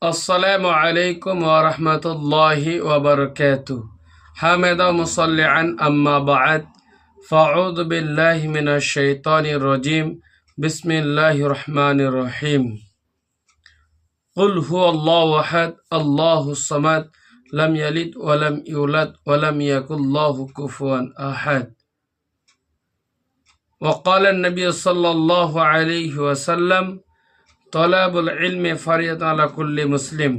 السلام عليكم ورحمة الله وبركاته. حمد مصلعا أما بعد فأعوذ بالله من الشيطان الرجيم. بسم الله الرحمن الرحيم. قل هو الله أحد الله الصمد لم يلد ولم يولد ولم يكن له كفوا أحد. وقال النبي صلى الله عليه وسلم তলাবুল ইলমে ফারিয়াত আলা কুল্লি মুসলিম।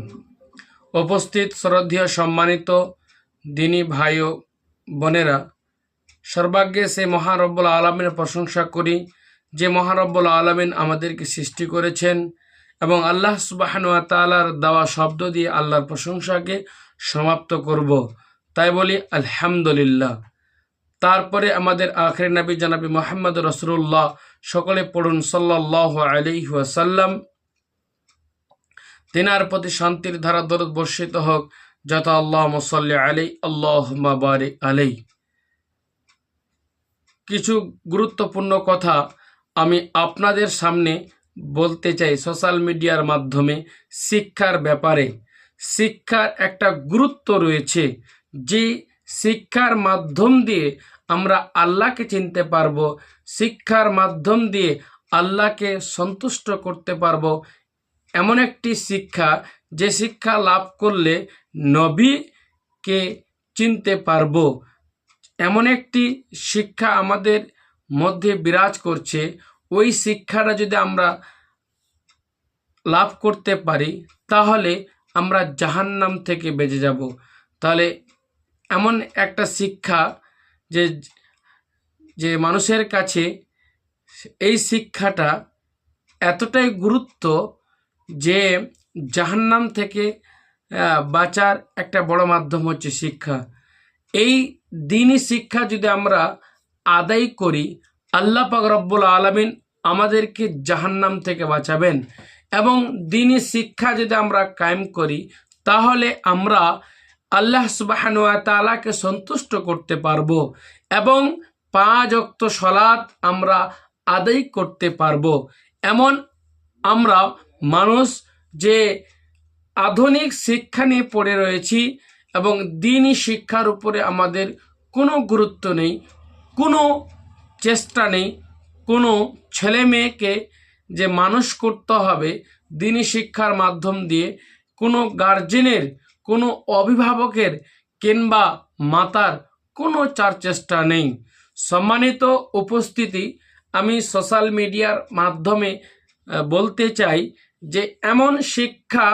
উপস্থিত শ্রদ্ধীয় সম্মানিত দিনী ভাই ও বোনেরা, সর্বাগ্যে সে মহারব্বুল আলমিনের প্রশংসা করি যে মহারব্বুল আলমিন আমাদেরকে সৃষ্টি করেছেন এবং আল্লাহ সুবাহানুয়া তালার দেওয়া শব্দ দিয়ে আল্লাহর প্রশংসাকে সমাপ্ত করব। তাই বলি, আলহামদুলিল্লাহ। তারপরে আমাদের আখরে নবী জানাবি মোহাম্মদ রসুল্লাহ সকলে পড়ুন সাল্লাহ আলিহাসাল্লাম তিনার প্রতি শান্তির ধারা দরদ বর্ষিত হোক যত আল্লাহ মুসল্লি আলী আল্লাহ বারে আলাই কিছু গুরুত্বপূর্ণ কথা আমি আপনাদের সামনে বলতে চাই সোশ্যাল মিডিয়ার মাধ্যমে শিক্ষার ব্যাপারে। শিক্ষার একটা গুরুত্ব রয়েছে যে শিক্ষার মাধ্যম দিয়ে আমরা আল্লাহকে চিনতে পারব, শিক্ষার মাধ্যম দিয়ে আল্লাহকে সন্তুষ্ট করতে পারব। এমন একটি শিক্ষা, যে শিক্ষা লাভ করলে নবীকে চিনতে পারব। এমন একটি শিক্ষা আমাদের মধ্যে বিরাজ করছে। ওই শিক্ষাটা যদি আমরা লাভ করতে পারি, তাহলে আমরা জাহান্নাম থেকে বেঁচে যাব। তাহলে এমন একটা শিক্ষা যে যে মানুষের কাছে এই শিক্ষাটা এতটাই গুরুত্ব যে জাহান্নাম থেকে বাঁচার একটা বড় মাধ্যম হচ্ছে শিক্ষা। এই দিনই শিক্ষা যদি আমরা আদায় করি, আল্লাহ পাক রব্বুল আলমিন আমাদেরকে জাহান্নাম থেকে বাঁচাবেন। এবং দিনই শিক্ষা যদি আমরা কায়েম করি, তাহলে আমরা আল্লাহ সুবাহানুয়া সন্তুষ্ট করতে পারব এবং পাঁচ অক্ত সলাৎ আমরা আদায় করতে পারব। এমন আমরা মানুষ যে আধুনিক শিক্ষা নিয়ে পড়ে রয়েছি এবং দিনই শিক্ষার উপরে আমাদের কোনো গুরুত্ব নেই, কোনো চেষ্টা নেই, কোনো ছেলে মেয়েকে যে মানুষ করতে হবে, দিনই শিক্ষার মাধ্যম দিয়ে কোনো গার্জেনের কোনো অভিভাবকের কিংবা মাতার কোনো চার চেষ্টা নেই। সম্মানিত উপস্থিতি, আমি সোশ্যাল মিডিয়ার মাধ্যমে বলতে চাই যে এমন শিক্ষা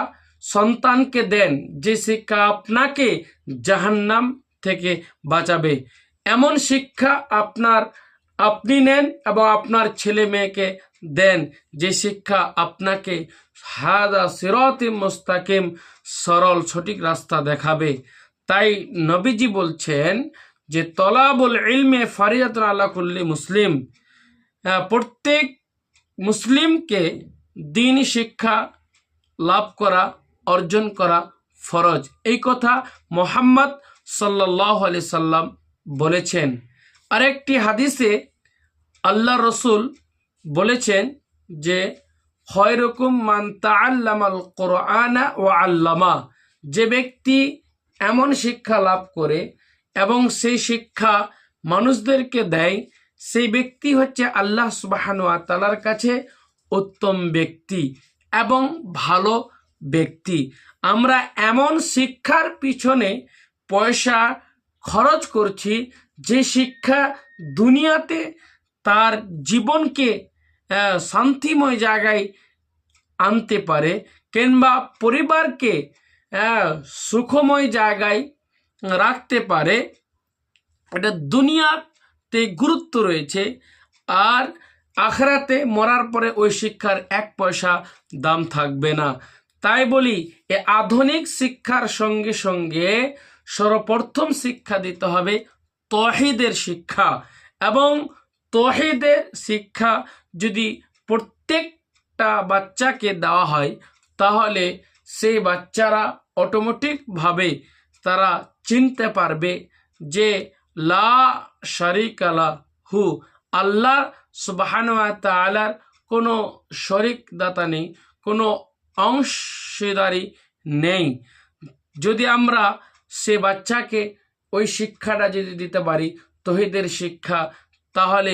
সন্তানকে দেন যে শিক্ষা আপনাকে জাহান্নাম থেকে বাঁচাবে। এমন শিক্ষা আপনার, আপনি নেন এবং আপনার ছেলে মেয়েকে দেন যে শিক্ষা আপনাকে হাদা সিরতিম মুস্তাকিম সরল সঠিক রাস্তা দেখাবে। তাই নবীজি বলছেন যে, তলাবুল ইলমে ফারিয়াত আল্লাহ মুসলিম। প্রত্যেক মুসলিমকে দিন শিক্ষা লাভ করা, অর্জন করা ফরজ। এই কথা মোহাম্মদ সাল্লাহ আলি সাল্লাম বলেছেন। আরেকটি হাদিসে আল্লাহ রসুল বলেছেন যে হয়রকম মান তাল্লামাল কোরআনা ও আল্লামা। যে ব্যক্তি এমন শিক্ষা লাভ করে এবং সেই শিক্ষা মানুষদেরকে দেয়, সেই ব্যক্তি হচ্ছে আল্লাহ সুবাহানুয়া তালার কাছে উত্তম ব্যক্তি এবং ভালো ব্যক্তি। আমরা এমন শিক্ষার পিছনে পয়সা খরচ করছি যে শিক্ষা দুনিয়াতে তার জীবনকে শান্তিময় জায়গায় আনতে পারে কিংবা পরিবারকে সুখময় জায়গায় রাখতে পারে। এটা দুনিয়াতে গুরুত্ব রয়েছে। আর আখরাতে মরার পরে ওই শিক্ষার এক পয়সা দাম থাকবে না। তাই বলি, এ আধুনিক শিক্ষার সঙ্গে সঙ্গে সর্বপ্রথম শিক্ষা দিতে হবে তহিদের শিক্ষা এবং তহিদের শিক্ষা যদি প্রত্যেকটা বাচ্চাকে দেওয়া হয়, তাহলে সেই বাচ্চারা অটোমেটিকভাবে তারা চিনতে পারবে যে লা শরিকালা হু আল্লাহ সুবাহানুয়া তালার কোনো শরিক দাতা নেই, কোনো অংশ অংশীদারি নেই। যদি আমরা সে বাচ্চাকে ওই শিক্ষাটা যদি দিতে পারি, তহিদের শিক্ষা তাহলে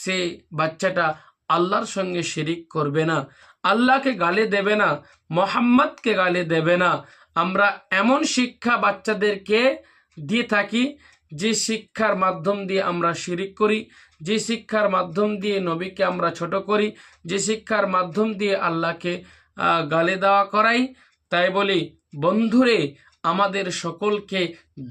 সে বাচ্চাটা আল্লাহর সঙ্গে শিরিক করবে না, আল্লাহকে গালে দেবে না, মোহাম্মদকে গালে দেবে না। আমরা এমন শিক্ষা বাচ্চাদেরকে দিয়ে থাকি, যে শিক্ষার মাধ্যম দিয়ে আমরা শিরিক করি, যে শিক্ষার মাধ্যম দিয়ে নবীকে আমরা ছোট করি, যে শিক্ষার মাধ্যম দিয়ে আল্লাহকে গালে দেওয়া করাই। তাই বলি, বন্ধুরে আমাদের সকলকে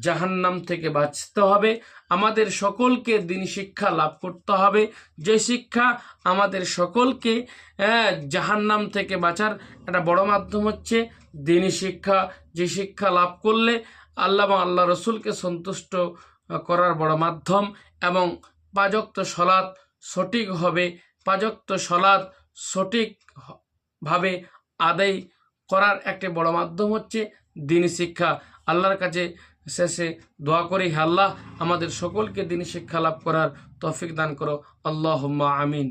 জাহান্নাম থেকে বাঁচতে হবে। আমাদের সকলকে দিন শিক্ষা লাভ করতে হবে। যে শিক্ষা আমাদের সকলকে হ্যাঁ, জাহান্নাম থেকে বাঁচার একটা বড় মাধ্যম হচ্ছে দিনী শিক্ষা। যে শিক্ষা লাভ করলে আল্লাহ আল্লাহ রসুলকে সন্তুষ্ট করার বড় মাধ্যম এবং পাজক্ত সলাৎ সঠিক হবে। পাজক্ত সলাৎ সঠিকভাবে আদায় করার একটি বড় মাধ্যম হচ্ছে দিনী শিক্ষা, আল্লাহর কাছে শেষে দোয়া করি আল্লাহ, আমাদের সকলকে দিন শিক্ষা লাভ করার তফিক দান করো। আল্লাহ আমিন।